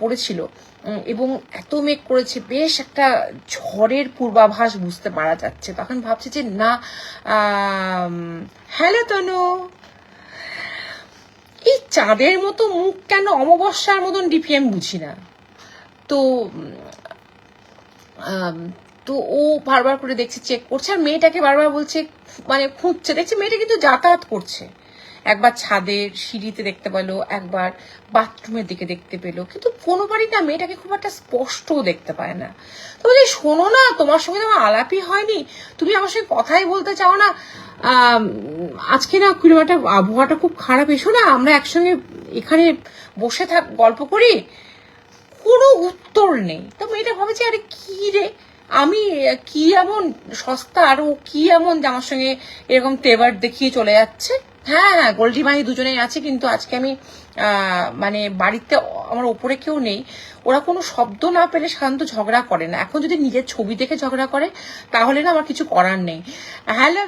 পড়েছিল। এবং এত মেঘ করেছে, বেশ একটা ঝড়ের পূর্বাভাস বুঝতে পারা যাচ্ছে। তখন ভাবছি যে, না হ্যালো তনু, এই চাঁদের মতো মুখ কেন অমাবস্যার মতন ডিপি আমি বুঝি না। তো তো ও বারবার করে দেখছে চেক করছে, আর মেয়েটাকে বারবার বলছে মানে খুঁজছে। দেখছে মেয়েটা কিন্তু যাতায়াত করছে। একবার ছাদের সিঁড়িতে দেখতে পেল, একবার বাথরুমের দিকে দেখতে পেল। কিন্তু কোনোবারই না মেয়েটাকে খুব একটা স্পষ্টও দেখতে পায় না। তো বলি, শোনো না, তোমার সঙ্গে তো আমার আলাপই হয়নি। তুমি আমার সঙ্গে কথাই বলতে চাও না। আজকে না কিলোমিটার আবহাওয়াটা খুব খারাপ। এসো না, আমরা একসঙ্গে এখানে বসে থাক, গল্প করি। কোনো উত্তর নেই। তো মেয়েটা ভাবেছে আরে কি রে? আমি কি এমন সস্তা? আর ও কি এমন যে আমার সঙ্গে এরকম তেবার দেখিয়ে চলে যাচ্ছে? হ্যাঁ হ্যাঁ গোল্ডি মাহি দুজনেই আছে, কিন্তু আজকে আমি মানে বাড়িতে আমার ওপরে কেউ নেই। ওরা কোনো শব্দ না পেলে সাধারণত ঝগড়া করে না। এখন যদি নিজের ছবি দেখে ঝগড়া করে, তাহলে না আমার কিছু করার নেই। হ্যালো